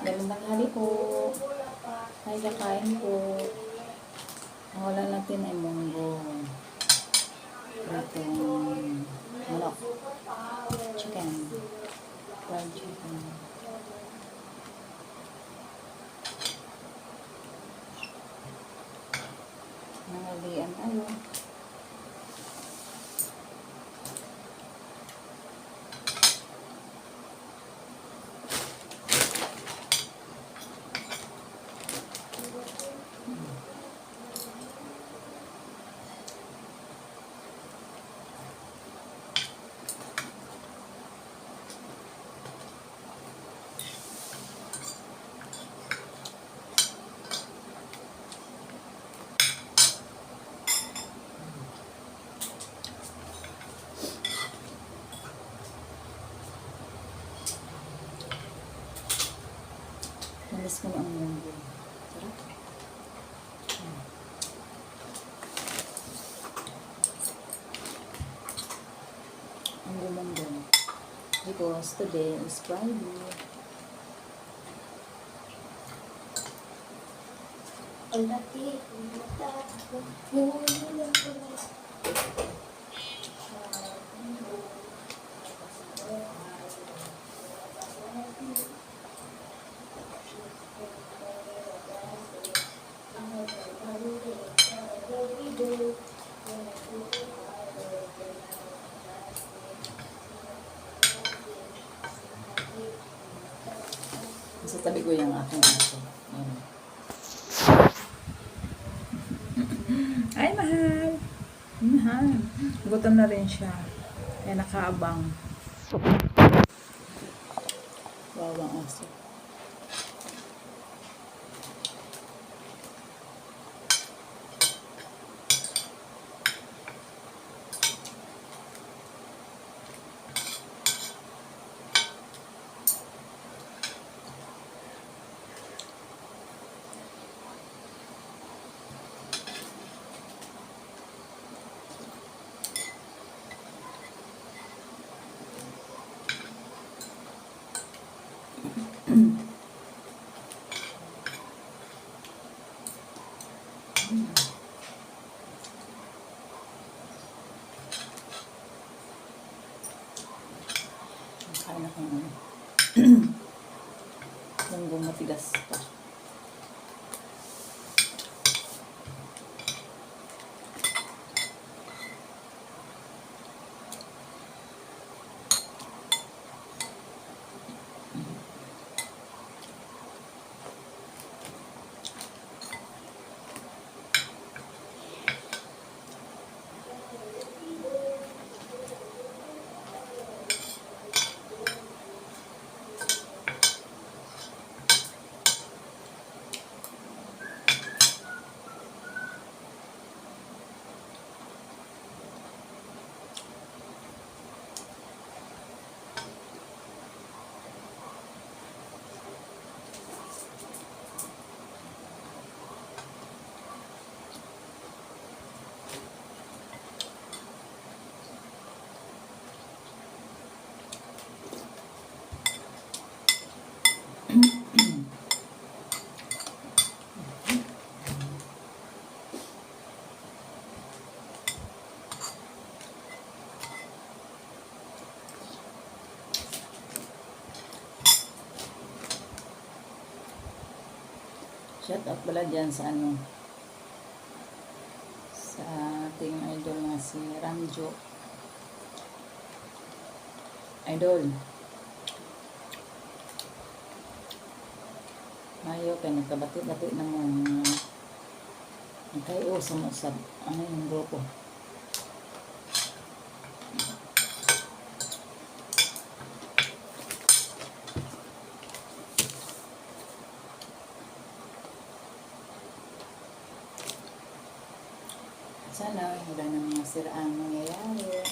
Magandang hali po. Ay, kakain po. Ang natin ay munggo. Itong manok. Chicken. Fried chicken. Nangalian tayo. Nalis ko na ang munggo. Sarap. Hmm. Ang munggo. Because today is Friday. Ang laki, ang mata, yung Sa tabi ko yung aking aso. Ayan. Ay, mahal. Mahal. Gutom na rin siya. Kaya nakaabang. Wawang aso. Kain ako ng ano. Munggo matigas pa. Shout out pala dyan sa ano sa ating idol na si Ramjo. Idol. Mayo kay nagkabati-bati na mo nagkayo sa mo sa ano yung grupo. Sana wala na mga siraang mangyayari.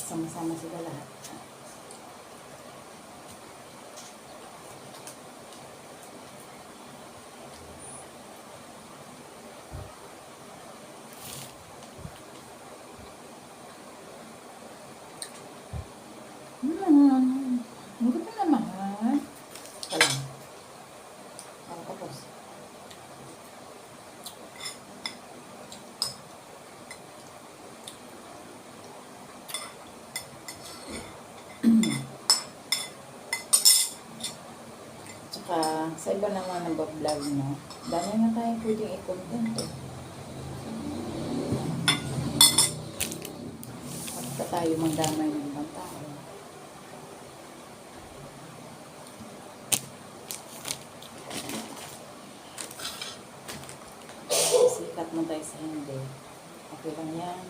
Sama-sama sila lahat. Sa iba naman nag-vlog na, dami na tayo pwedeng i-content eh. At tayo mandamay ng ibang tao. Sikat mo tayo sa hindi. Okay lang yan.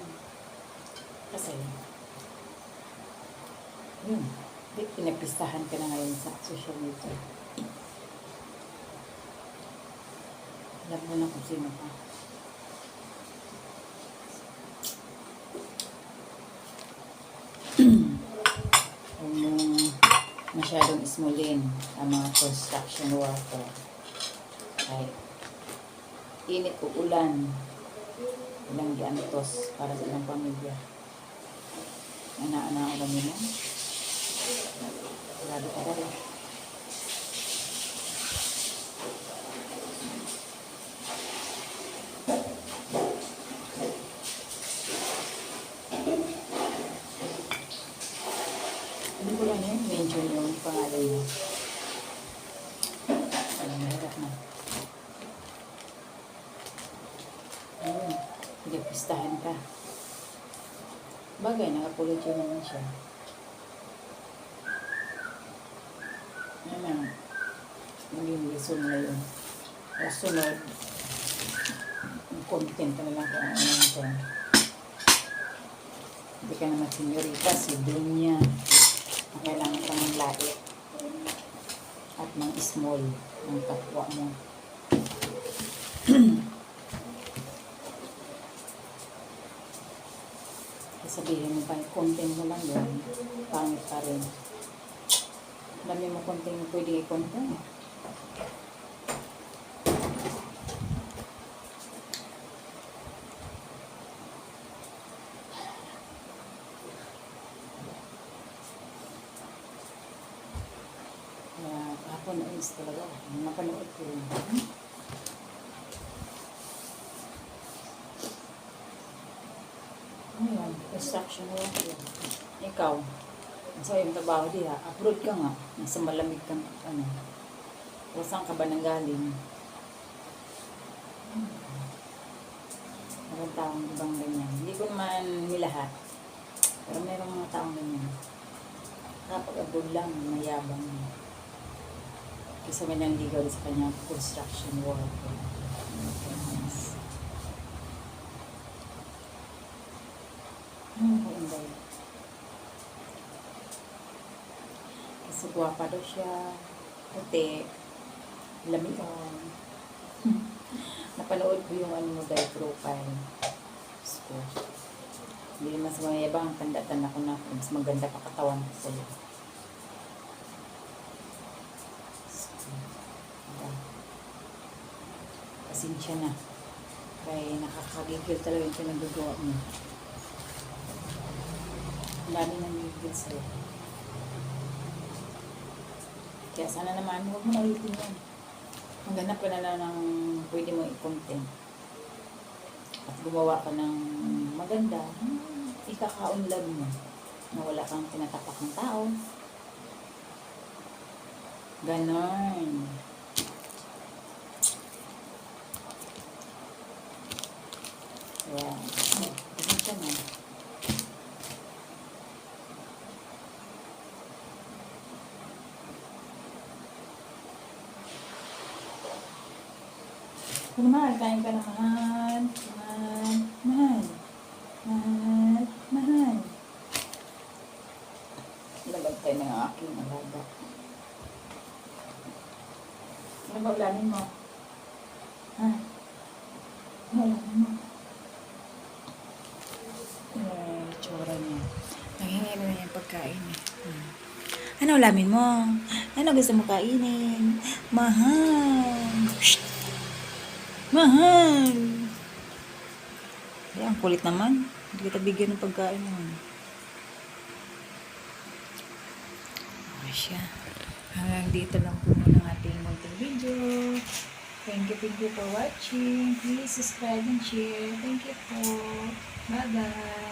Kasi, yun, pinapistahan ka na ngayon sa social media. Alam mo na kung sino ka. Huwag mong masyadong ismulin ang mga construction worker. Kahit init o ulan, ilang giantos para sa ilang pamilya. Ana-ana ko nila. Grabe ka rin. Hindi ko lang yun, mention yung pangalan mo. Alam mo, hirap na. Ayun, pinapistahan ka. Bagay, nag-apology naman siya. Yan ang naging lesson na yun. O sunod, content na lang kung ano ito. Hindi ka naman senyorita, si Dunya. Ang kailangan ka ng lait at ng small ng kapwa mo. Pa, content mo lang doon, pangit pa rin. Dami mo mo pwede i-content. Kaya kahapon na is talaga. Napanood ko rin. Ngayon, construction worker. Ikaw, sa yung trabaho diha, abroad ka nga, nasa malamig kang, ano, o saan ka ba nanggaling? Meron taong ibang ganyan. Hindi ko naman nilahat. Pero merong mga taong ganyan. Kapag abroad lang, mayabang. Kasi may nanligaw sa kanya construction worker. Inday. Kasi guwapa daw siya. Puti. Lamigan. Napanood ko yung ano mo dahil profile. Diyos ko. Hindi naman sa mga yabang, tanda-tanda ko na. Mas maganda pa katawan ko sa'yo. Diba? Pasensya na. Kaya nakakagigil talaga yung pinagagawa mo. Ang dami nang gigil sa'yo. Kaya sana naman, huwag mo na ulitin yan. Maghanap ka na lang ng pwede mo i-content. At gumawa ka ng maganda, hmm, ikaka-unlad mo na wala kang tinatapak ng tao. Ganon. Yan. Pasensya na. Kung mahal, kain ka na mahal. Mahal. Mahal. Mahal. Mahal. Lagag tayo ng aking alaga. Ano ba ulanin mo? Ha? Ano ulanin mo? Eh, tsura niya. Nanghingi na yung pagkain eh. Hmm. Ano ulamin mo? Ano gusto mo kainin? Mahal. Shh. Mahal. Ay, kulit naman. Hindi kita bigyan ng pagkain mo. Siya. Hanggang dito lang po muna ang ating munting video. Thank you, thank you for watching. Please subscribe and share. Thank you po. Bye-bye.